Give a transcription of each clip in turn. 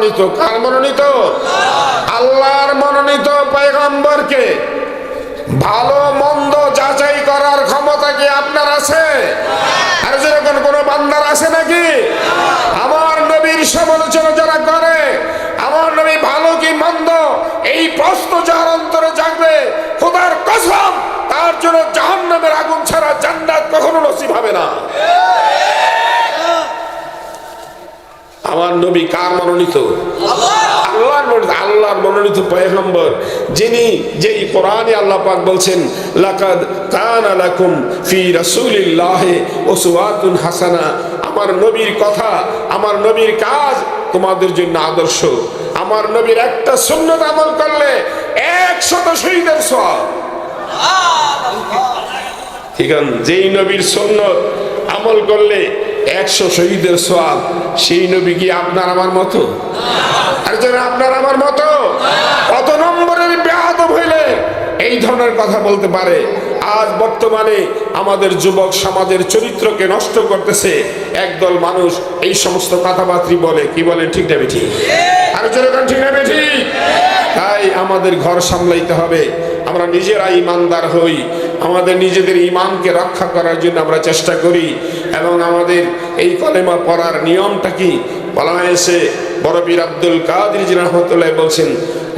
মনোনীত, কার মনোনীত? আল্লাহর মনোনীত পয়গম্বরকে। ভালো, মন্দ যাচাই করার ক্ষমতা কি আপনার আছে? আর যেরকম কোন বান্দার আছে নাকি? আমার নবীর সমালোচনা যারা করে, আমার নবী ভালো কি মন্দ, এই প্রশ্ন যার অন্তরে জাগবে, খোদার কসম, তার জন্য জাহান্নামের আগুন ছাড়া জান্নাত কখনো নসিব হবে না। আমার নবী কার মনোনীত? আল্লাহর মনোনীত আল্লাহর মনোনীত পয়গম্বর যিনি যেই কোরআনে আল্লাহ পাক বলছেন লাকাদ কানা লাকুম ফি রাসূলিল্লাহি উসওয়াতুন হাসানা। আমার নবীর কথা আমার নবীর কাজ তোমাদের জন্য আদর্শ। আমার নবীর একটা সুন্নত আমল করলে একশত শহীদের সওয়াব। ঠিক যেই নবীর সুন্নত আমল করলে একশো শহীদের সোয়াব সেই নবী কি আপনার আমার মতো? আপনার আমার মতো, কত নম্বরের ব্যাহত হইলে এই ধরনের কথা বলতে পারে। আজ বর্তমানে আমাদের যুবক সমাজের চরিত্রকে নষ্ট করতেছে, একদল মানুষ এই সমস্ত কথাবার্তি বলে। কি বলে? ঠিক না বেঠি? আর ঠিক না বেঠি? তাই আমাদের ঘর সামলাইতে হবে। আমরা নিজেরা ইমানদার হই। আমাদের নিজেদের ইমানকে রক্ষা করার জন্য আমরা চেষ্টা করি। এবং আমাদের এই কলেমা পড়ার নিয়মটা কি? বলা হয়েছে বড়বীর আব্দুল কাদির রহমতুল্লাহ বলছেন,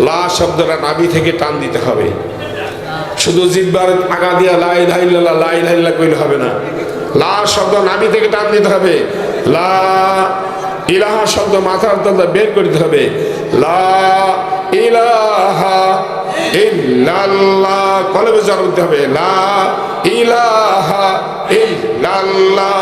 লা শব্দটা নাভি থেকে টান দিতে হবে। শুধু জিব্বার আগা দিয়া লাই লাইল্লাহ লাই লাইল্লাহ কইলে হবে না। লা শব্দ নাভি থেকে টান দিতে হবে। লা ইলাহা শব্দ মাথার তলটা বের করতে হবে। লা ইলাহা ইল্লাল্লাহ কলবে জড় দিতে হবে। লা ইলাহা ইল্লাল্লাহ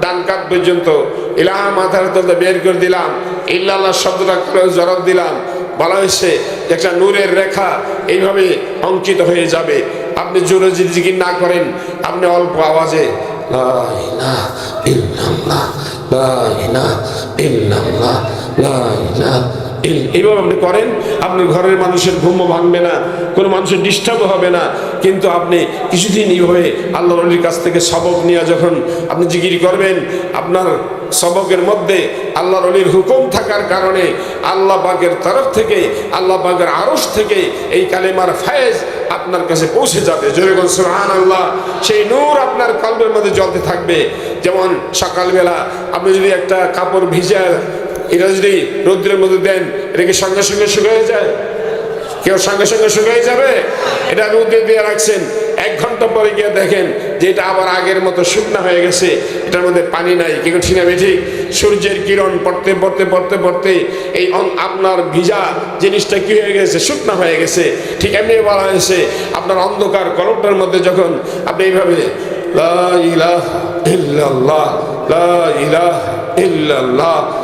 ডান কাত পর্যন্ত। ইলাহা মাথার তলতে বের করে দিলাম। ইল্লাল্লাহ শব্দটা জরব দিলাম। বলা হয়েছে একটা নূরের রেখা এইভাবে অঙ্কিত হয়ে যাবে। আপনি জোরে জিকির না করেন আপনি অল্প আওয়াজে ইল্লাল্লাহ, ইল্লাল্লাহ, লা ইলাহা ইল- এইভাবে আপনি করেন, আপনি ঘরের মানুষের ঘুমও ভাঙবে না, কোনো মানুষের ডিস্টার্ব হবে না, কিন্তু আপনি কিছুদিন এইভাবে আল্লাহ নবীর কাছ থেকে সবক নিয়ে যখন আপনি জিকির করবেন, আপনার সবকের মধ্যে আল্লাহ রলির হুকুম থাকার কারণে আল্লাহ পাকের তরফ থেকে, আল্লাহ পাকের আরস থেকে এই কালেমার ফায়েজ আপনার কাছে পৌঁছে যাবে। যেরকম সুহান আল্লাহ সেই নূর আপনার কল্পের মধ্যে জ্বলতে থাকবে। যেমন সকালবেলা আপনি যদি একটা কাপড় ভিজা এটা যদি রৌদ্রের মধ্যে দেন, এটা কি সঙ্গে সঙ্গে শুকিয়ে যায়? কেউ সঙ্গে সঙ্গে শুকিয়ে যাবে? এটা রোদে দিয়ে রাখছেন। এক ঘণ্টা পরে গিয়ে দেখেন যে এটা আবার আগের মতো শুকনা হয়ে গেছে। এটার মধ্যে পানি নাই। কিন্তু ঠিক না ঠিক সূর্যের কিরণ পড়তে পড়তে পড়তে পড়তে এই আপনার ভিজা জিনিসটা কি হয়ে গেছে? শুকনা হয়ে গেছে। ঠিক এমনি বলা হয়েছে, আপনার অন্ধকার কলমটার মধ্যে যখন আপনি এইভাবে, লা ইলাহা ইল্লাল্লাহ, লা ইলাহা ইল্লাল্লাহ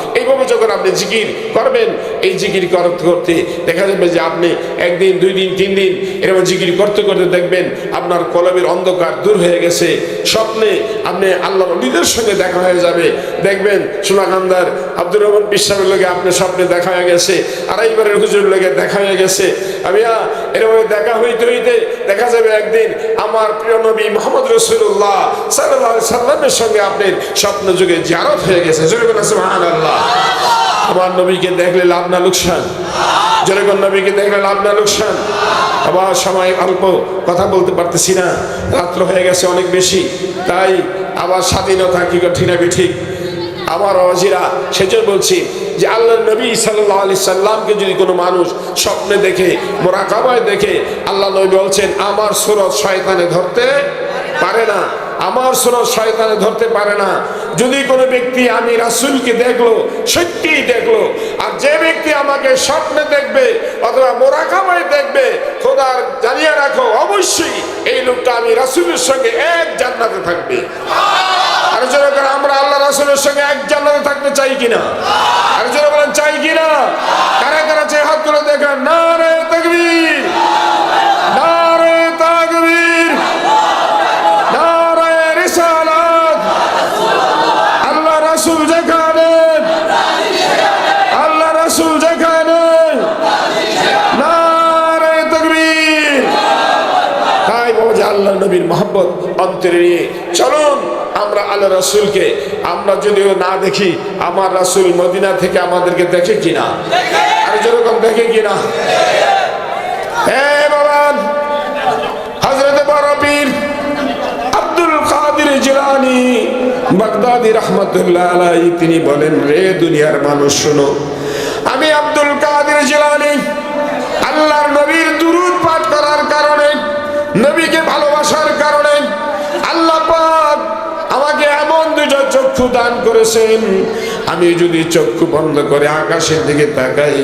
এইভাবে যখন আপনি জিকির করবেন, এই জিকির করতে করতে দেখা যাবে যে আপনি একদিন, দুই দিন, তিন দিন এরকম জিকির করতে করতে দেখবেন আপনার কলমের অন্ধকার দূর হয়ে গেছে। স্বপ্নে আপনি আল্লাহ নিজের সঙ্গে দেখা হয়ে যাবে। দেখবেন সোনাকান্দার আব্দুর রহমান বিশ্বাসের লোকে আপনার স্বপ্নে দেখা হয়ে গেছে। আড়াইবারের হুজুর লোকে দেখা হয়ে গেছে। আমি এরকম দেখা হইতে হইতে দেখা যাবে একদিন আমার প্রিয় নবী মোহাম্মদ রসুল্লাহ সাল্লাহ সাল্লামের সঙ্গে আপনার স্বপ্ন যুগে জিয়ারত হয়ে গেছে। যেরকম সুবহান আল্লাহ আমার নবীকে দেখলে লাভ না লোকসান। যেরকম নবীকে দেখলে লাভ না লোকসান। আবার সময় অল্প কথা বলতে পারতেছি না। রাত্র হয়ে গেছে অনেক বেশি। তাই আবার স্বাধীনতা কি ঠিক না ঠিক? আমার অজিরা, সেজন্য বলছি যে আল্লাহ নবী সাল্লাহ আলি সাল্লামকে যদি কোনো মানুষ স্বপ্নে দেখে, মোরাকাবায় দেখে, আল্লাহ নবী বলছেন, আমার সুরত শয়তানে ধরতে পারে না। আমার সুরত শয়তানে ধরতে পারে না। যদি কোনো ব্যক্তি আমি রাসূলকে দেখল, সত্যিই দেখল, আর যে ব্যক্তি আমাকে স্বপ্নে দেখবে অথবা মোরাকামায় দেখবে, খোদার জানিয়ে রাখো, অবশ্যই এই লোকটা আমি রাসূলের সঙ্গে এক জান্নাতে থাকবে। আর আমরা আল্লাহ রাসূলের সঙ্গে এক জান্নাতে থাকতে চাই কিনা? নবীর মোহাম্মত অন্তরে নিয়ে, চলুন আমরা আল্লাহ রাসূলকে, আমরা যদিও না দেখি, আমার রাসূল মদিনা থেকে আমাদেরকে দেখে কিনা? আর যেরকম দেখে কিনা? তিনি বলেন, রে দুনিয়ার মানুষ, শোনো, আমি আব্দুল কাদের জিলানি, আল্লাহর নবীর দুরুদ পাঠ করার কারণে নবীকে ভালোবাসার কারণে আল্লাহ আমাকে এমন দুটো চক্ষু দান করেছেন। আমি যদি চক্ষু বন্ধ করে আকাশের দিকে তাকাই,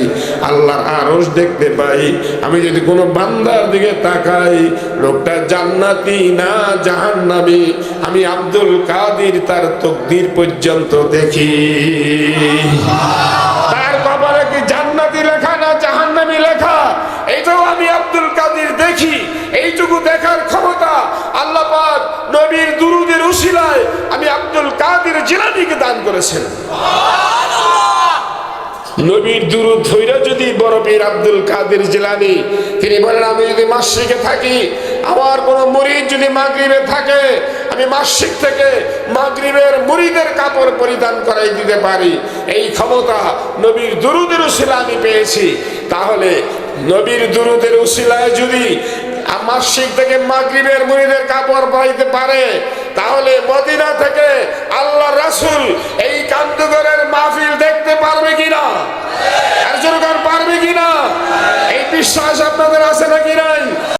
আল্লাহর আরশ দেখতে পাই, আমি যদি কোনো বান্দার দিকে তাকাই, লোকটা জান্নাতি না জাহান্নামী, আমি আব্দুল কাদির তার তকদির পর্যন্ত দেখি। দেখার ক্ষমতা আল্লাহ নবীর দুরুদের উশিলায় আমি আব্দুল কাদির জিলানিকে দান করেছেন। নবীর দুরুদ ধৈর্য যদি বড় পীর আব্দুল কাদের জিলানি, তিনি বলেন, আমি যদি মাসিকে থাকি, আমার কোনো মুরিদ যদি মাগরিবে থাকে, আমি মাসিক থেকে মাগরিবের মুরিদের কাপড় পরিধান করাই দিতে পারি। এই ক্ষমতা নবীর দুরুদের উশিলা আমি পেয়েছি। তাহলে নবীর দুরুদের উশিলায় যদি মাসিক থেকে মাগরিবের মুড়িদের কাপড় পাইতে পারে। তাহলে মদিনা থেকে আল্লাহ রাসুল এই কান্দুগরের মাহফিল দেখতে পারবে কিনা? পারবে কিনা? এই বিশ্বাস আপনাদের আছে